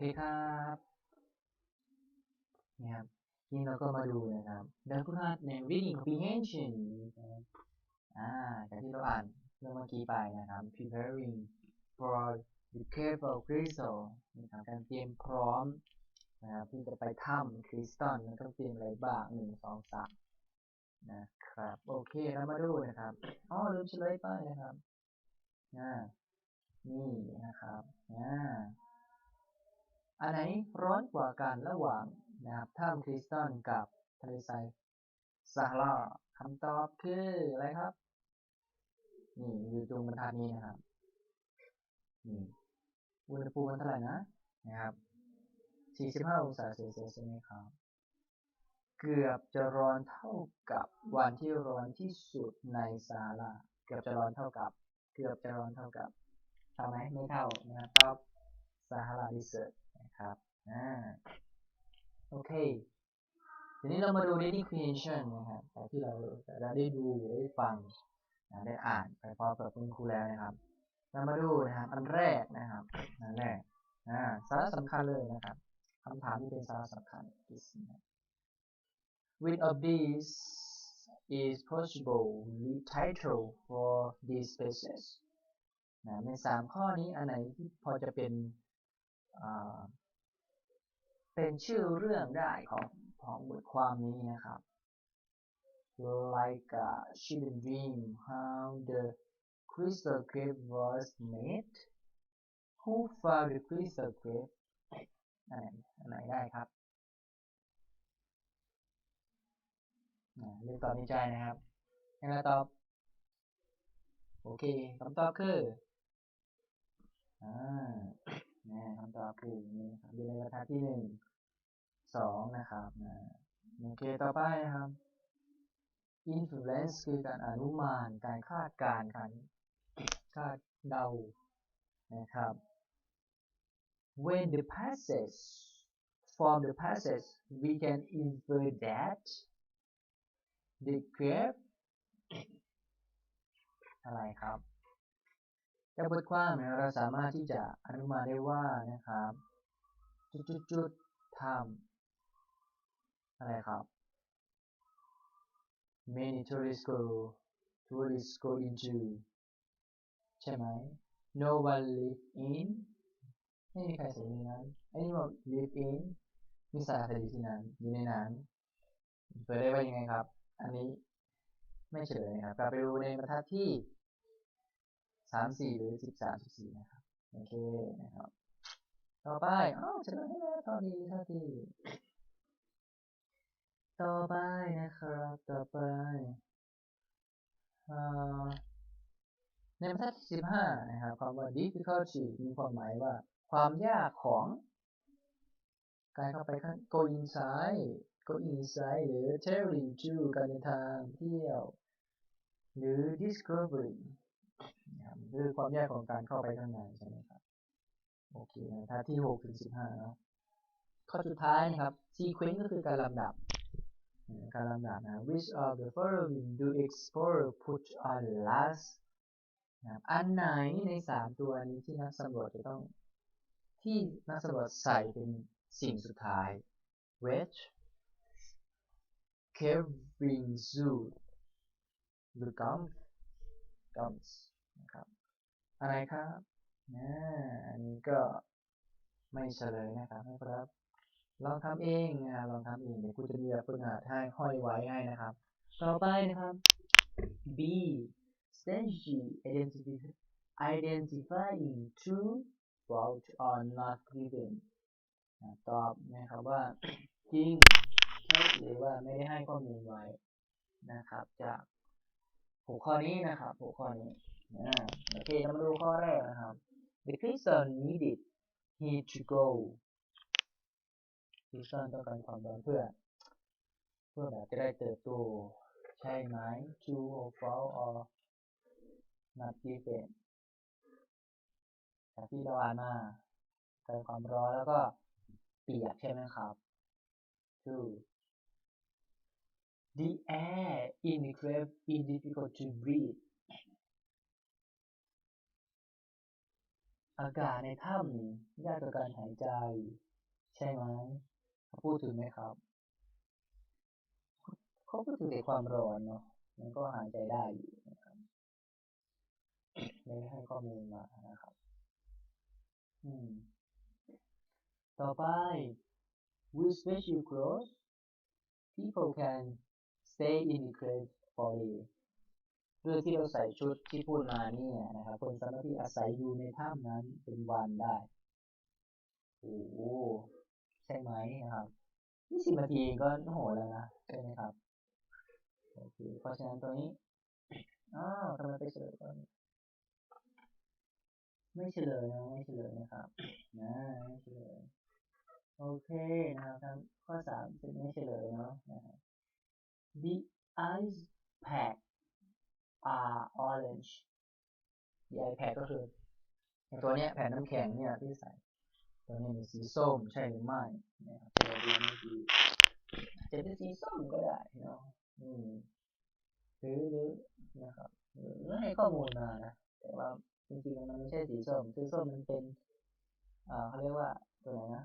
เคครับนี่ครับทีนี้เราก็มาดูนะครับดาวพฤหัสใน reading comprehension นะครับอ่าจากที่เราอ่านเรื่องเมื่อกี้ไปนะครับ preparing for the cave of crystal นะครับการเตรียมพร้อมนะครับที่จะไปถ้ำคริสตัลต้องเตรียมอะไรบ้างหนึ่งสองสามนะครับ โอเคเรามาดูนะครับอ๋อลืมเฉลยไปนะครับอ่านี่นะครับอ่า อันไหนร้อนกว่ากันระหว่างนะครับถ้ำคริสตัลกับทะเลทรายซาฮาราคำตอบคืออะไรครับ นี่อยู่ตรงบรรทัดนี้นะครับนี่อุณหภูมิมันเท่าไหร่นะนะครับ 45 องศาเซลเซียสใช่ไหมครับ เกือบจะร้อนเท่ากับวันที่ร้อนที่สุดในซาฮาราเกือบจะร้อนเท่ากับ เกือบจะร้อนเท่ากับท่าไหมไม่เท่านะครับซาฮาราดิเซอร์ นะครับอ่าโอเคทีนี้เรามาดู reading creation นะครับที่เราได้ดูได้ฟังได้อ่านไปพร้อมกับคุณครูแล้วนะครับ เรามาดูนะครับอันแรกนะครับอันแรกอ่าสาระสำคัญเลยนะครับคำถามที่เป็นสาระสำคัญ which of these is possible lead title for these spaces นะในสามข้อนี้อันไหนที่พอจะเป็น เป็นชื่อเรื่องได้ของของบทความนี้นะครับ like a children dream how the crystal cave was made who found the crystal cave อันไหนไหนได้ครับเลือกตอบในใจนะครับให้เราตอบ โอเคคำตอบคืออ่า นะคำตอบคือนี่ครับอยู่ในบรรทัดที่หนึ่งสองนะครับนะโอเคต่อไปนะครับ influence คือการอนุมาน การคาดการณ์การคาดเดานะครับ when the passage from the passage we can infer that the grave อะไรครับ กบทความเนี่ยเราสามารถที่จะอนุมานได้ว่านะครับจุดๆๆทำอะไรครับ many tourists go tourists go into ใช่ไหม no one live in ไม่มีใครใส่ในนั้น anyone live in มีสัตว์อาศัยอยู่ที่นั้นอยู่ในนั้นเปิดได้ว่ายังไงครับ อันนี้ไม่เฉลยนะครับกลับไปดูในบรรทัดที่ สามสี่หรือสิบสามสิบสี่นะครับ โอเคนะครับ ต่อไปอ้าวเฉลยให้แล้วเท่าทีเท่าทีต่อไปนะครับ ต่อไปอ่าในบรรทัดที่สิบห้านะครับคำว่า difficulty มีความหมายว่า ความยากของ การเข้าไปข้าง go inside go inside หรือ traveling to การเดินทางเที่ยว หรือ discovery นะ ครับคือความยากของการเข้าไปข้างในใช่ไหมครับโอเคนะท่าที่6ถึง15เนาะข้อสุดท้ายนะครับ sequence ก็คือการลำดับการลำดับนะ which of the following do explorer put on last นะครับอันไหนใน3ตัวนี้ที่นักสำรวจจะต้อง ที่นักสำรวจใส่เป็นสิ่งสุดท้าย which carving zoo หรือ gum gums นะครับ อะไรครับนะอันนี้ก็ไม่เฉลยนะครับนะครับ ลองทำเองนะลองทำเองเดี๋ยวกูจะมีแบบฝึกหัดให้ห้อยไว้ให้นะครับ ต่อไปนะครับ B Stage identify identifying true false or not given ตอบนะครับว่าจริงเท็จหรือว่าไม่ได้ให้ข้อมูลไว้นะครับ จากหัวข้อนี้นะครับหัวข้อนี้ โอเคเรามาดูข้อแรกนะครับ The Christian needed he to go คริสตันต้องการความร้อนเพื่อ เพื่อแบบจะได้เติบโตใช่ไหม true or false or not given จากที่เราอ่านมาการความร้อนแล้วก็เปียกใช่ไหมครับ true The air in the grave is difficult to breathe อากาศในถ้ำนี่ยากต่อการหายใจ ใช่ไหมเขาพูดถึงไหมครับ เขาพูดถึงแต่ความร้อนเนาะมันก็หายใจได้อยู่นะครับไม่ได้ให้ข้อมูลมานะครับ อืม ต่อไป with special clothes people can stay in the cave for a day ด้วยที่เราใส่ชุดที่พูดมานี่นะครับคนสามารถที่อาศัยอยู่ในถ้ำนั้นเป็นวันได้โอ้โหใช่ไหมนะครับยี่สิบนาทีก็โหแล้วนะใช่ไหมครับโอเคเพราะฉะนั้นตัวนี้อ้าวทำไมไปเฉลยก่อนไม่เฉลยนะไม่เฉลยนะครับนะไม่เฉลยโอเคนะครับข้อสามเป็นไม่เฉลยเนาะนะครับ The ice pack are orange The ice pack ก็คือตัวเนี้ยแผ่นน้ำแข็งเนี่ยที่ใส่ ตัวนี้เป็นสีส้มใช่หรือไม่นะครับตัวนี้ไม่ดีจะเป็นสีส้มก็ได้เนาะอืมหรือหรือนะครับหรือให้ข้อมูลมานะแต่ว่าจริงๆมันไม่ใช่สีส้มสีส้มมันเป็นอ่าเขาเรียกว่าตัวไหนนะ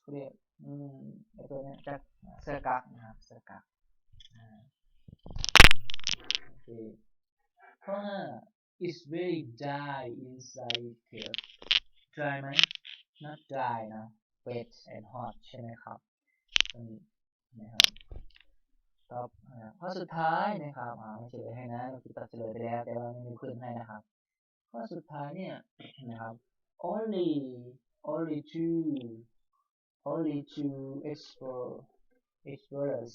เขาเรียกอืมไอตัวเนี้ยจากเสื้อกั๊กนะครับเสื้อกั๊ก อ่าโอเคข้อห้า is very dry inside cave dry ไหม not dry นะ wet and hot ใช่ไหมครับตรงนี้นะครับต่อข้อสุดท้ายนะครับอ่าไม่เฉลยให้นะเราคิดตัดเฉลยไปแล้วแต่ว่าไม่มีขึ้นให้นะครับข้อสุดท้ายเนี่ยนะครับ only only two only two explore explorers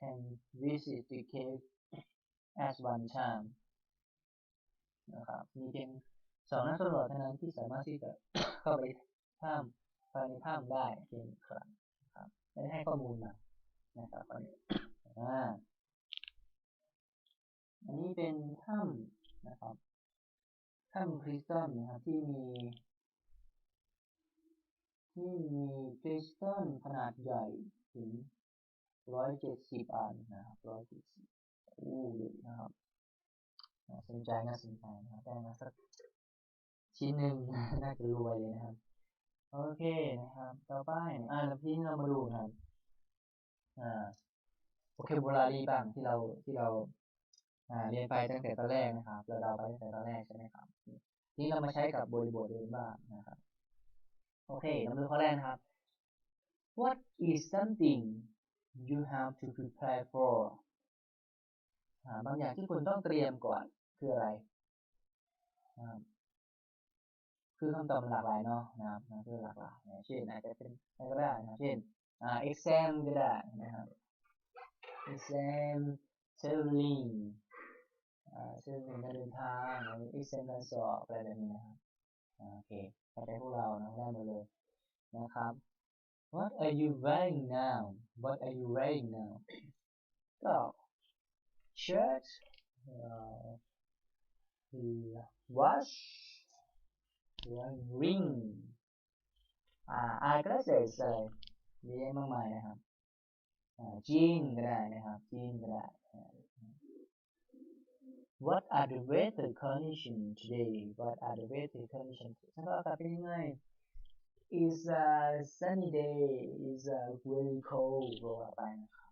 can visit the cave at one time นะครับ มีเพียงสองนักสำรวจเท่านั้นที่สามารถที่จะเข้าไปถ้ำภายในถ้ำได้เพียงครั้งนะครับไม่ได้ให้ข้อมูลมานะครับอันนี้อันนี้เป็นถ้ำนะครับถ้ำคริสตัลนะครับที่มี ที่มีคริสตัลขนาดใหญ่ถึง ร้อยเจ็ดสิบอันนะครับร้อยเจ็ดสิบอู้เยนะครับสนใจน่าสนใจนะครับได้มาสักชิ้นหนึ่งน่าจะรวยเลยนะครับ โอเคนะครับ ต่อไปอ่าแล้วพี่เรามาดูนะครับอ่าโอเคโบราลีบ้างที่เราที่เราอ่าเรียนไปตั้งแต่ตอนแรกนะครับ เราเดาไปตั้งแต่ตอนแรกใช่ไหมครับนี่เรามาใช้กับบริบทอื่นบ้างนะครับ โอเคเรามาดูข้อแรกนะครับ What is something you have to prepare for บางอย่างที่คุณต้องเตรียมก่อนคืออะไร คือคำตอบมันหลากหลายเนาะนะครับคือหลากหลายนเช่นอาจจะเป็นอะไรก็ได้นะเช่น exam ก็ได้นะครับ exam traveling อ่าซึ่งเป็นการเดินทางหรือ exam การสอบอะไรแบบนี้นะครับโอเคเข้าใจพวกเรานะได้หมดเลยนะครับ What are you wearing now What are you wearing now ก็ shirt uh, watch ring อ่า eyeglasses อะไรเยอะแยะมากมายนะครับอ่า jean ก็ได้นะครับ jean ก็ได้ What are the weather conditions today What are the weather conditions สภาพอากาศเป็นยังไง Is a sunny day Is a very cold ก็ว่าไปนะครับ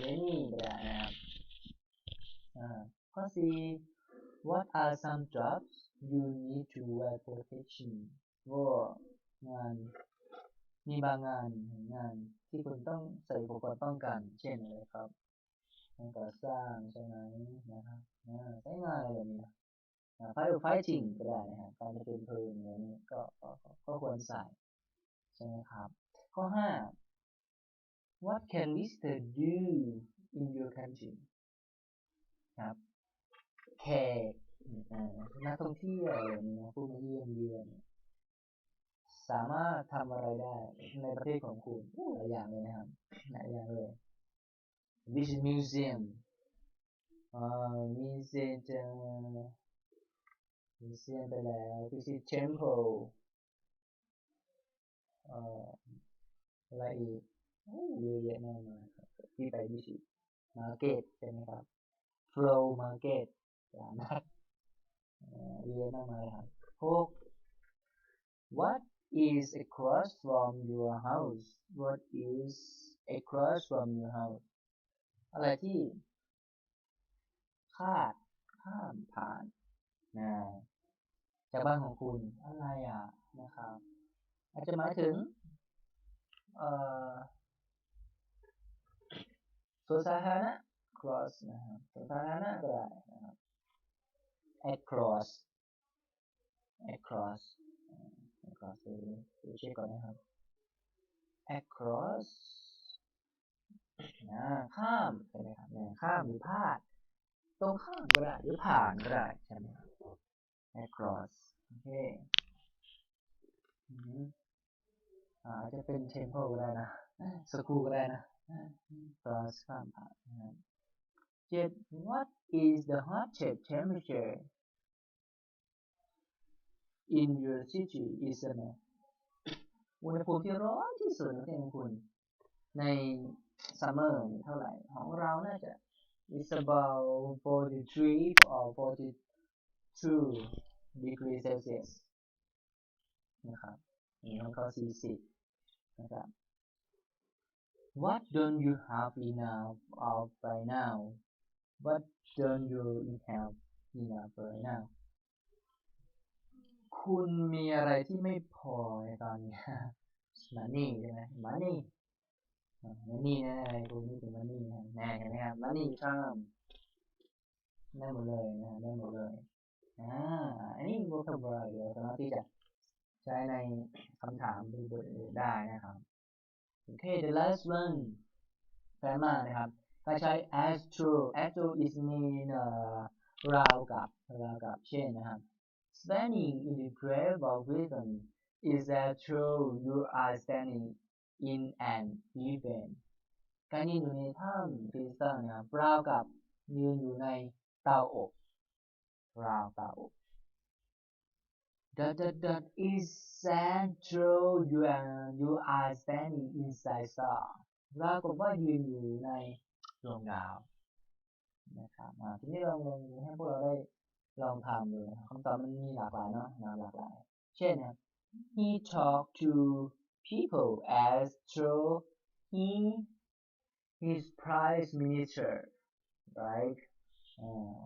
rainy ก็ได้นะครับอ่าข้อสี่ What are some jobs you need to wear protection for งานมีบางงานงานที่คุณต้องใส่อุปกรณ์ป้องกัน เช่นอะไรครับงานก่อสร้างใช่ไหมนะครับใช้งานอะไรแบบนี้นะไฟไฟจริงก็ได้นะครับการเป็นเพลิงอะไรนี้ก็ก็ควรใส่ ช่ไหมครับ ข้อห้า What can visitor do in your country ครับแขกนักท่องเที่ยวอะไรนี้นะผู้มาเยี่ยมเยือนสามารถทำอะไรได้ในประเทศของคุณหลายอย่างเลยนะครับหลายอย่างเลย visit museum อ่า visit museum ไปแล้ว visit temple อะไรอีกเยอะแยะมากมายครับที่ไป visit market ใช่ไหมครับ flow market สามารถอ่าเรียนมากมายครับหก What is across from your house What is across from your house อะไรที่คาดข้ามผ่านนะจากบ้านของคุณอะไรอะนะครับ อาจจะหมายถึงสวนสาธารณะ cross นะครับสวนสาธารณะก็ได้นะครับ across across across ดูดูเช็คก่อนนะครับ across นะข้ามใช่ไหมครับเนี่ยข้ามหรือพาดตรงข้ามก็ได้หรือผ่านก็ได้ใช่ไหมครับ across โอเค อ่าอาจจะเป็น temple ก็ได้นะ school ก็ได้นะ cross ข้ามผ่านนะครับเจ็ด what is the hottest temperature in your city is a อุณหภูมิที่ร้อนที่สุดในประเทศของคุณ ในซัมเมอร์นี่เท่าไหร่ ของเราน่าจะ it's about 43 or 42 degree Celsius นะครับนี่ของเขา40 นะครับ What don't you have enough of right now What don't you have enough right now คุณมีอะไรที่ไม่พอในตอนนี้ money ใช่ไหม money มันนี่น่อะไรคุณนี่ถึงมันนี่นะแน่เห็นไหมครับมันนี่ข้ามได้หมดเลยนะได้หมดเลยอ่าอันนี้ vocabulary เราสามารถที่จะ ใช้ในคำถามบริบทอื่นได้นะครับ โอเค the last one grammar นะครับก็ใช้ as true as true is mean เราวกับราวกับเช่นนะครับ standing in the grave of wisdom is that true you are standing in an event การยืนอยู่ในถ้ำคริสตัลนะครับราวกับยืนอยู่ในเตาอบราวเตาอบ that that that is central you are you are standing inside star ราวกับว่ายืนอยู่ในดวงดาวนะครับอ่าทีนี้ลองลองให้พวกเราได้ลองทำดูนะคำตอบมันมีหลากหลายเนาะนะหลากหลาย เช่นนะ he talked to people as though he is prime minister right อ่า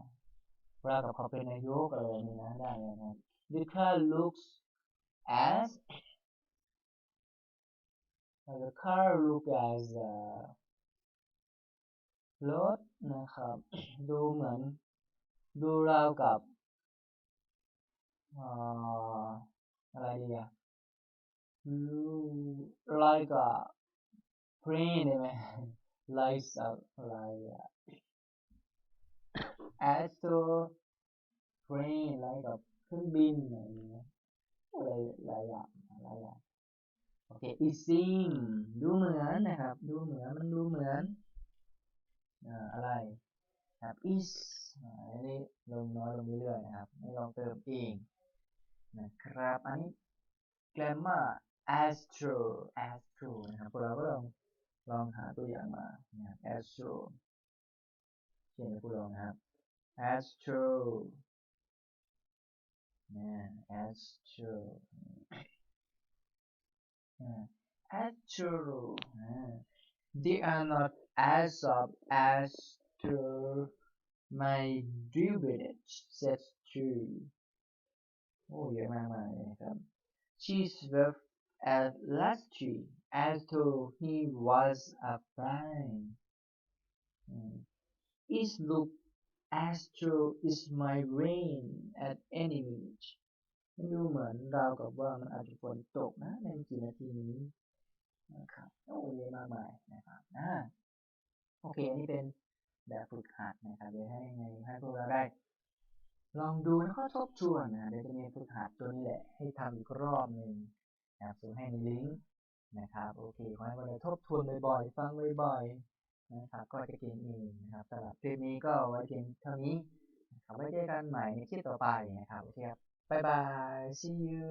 ราวกับเขาเป็นนายกอะไรนี้นะได้เลยนะ the car looks as the car look as a รถนะครับ ดูเหมือน ดูราวกับอ่าอะไรดีอะ like a plane ได้ไหม like a like a astro plane like กับ เครื่องบินอะไรอย่างเงี้ยอะไรหลายอย่างหลายอย่างโอเค it seem ดูเหมือนนะครับ ดูเหมือนมันดูเหมือนอ่าอะไรครับ is อ่าอันนี้ลงน้อยลงเรื่อยๆนะครับให้ลองเติมเองนะครับอันนี้ grammar astro astro นะครับพวกเราก็ลองลองหาตัวอย่างมานะครับ astro เขียนให้พวกเรานะครับ astro นะ astro อ่า astro อ่า they are not as of as to my dividend says true โอ้เยอะมากมายเลยนะครับ she swept at last tree as though he was a flying mm. it look As though it's my rain at any minute มันดูเหมือนราวกับว่ามันอาจจะฝนตกนะในกี่นาทีนี้นะครับโอ้เยอะมากมายนะครับอ่าโอเค อันนี้เป็นแบบฝึกหัดนะครับ เดี๋ยวให้ไงให้พวกเราได้ ลองดูแล้วก็ทบทวนนะเดี๋ยวจะมีฝึกหัดตัวนี้แหละ ให้ทำอีกรอบหนึ่งนะครับส่งให้ในลิงก์นะครับ โอเคขอให้พวกเราทบทวนบ่อยๆ ฟังบ่อยๆ นะครับ ก็จะเกินเองนะครับสำหรับคลิปนี้ก็ไว้เพียงเท่านี้นะครับไว้เจอกันใหม่ในคลิปต่อไปนะครับโอเคครับบ๊ายบาย see you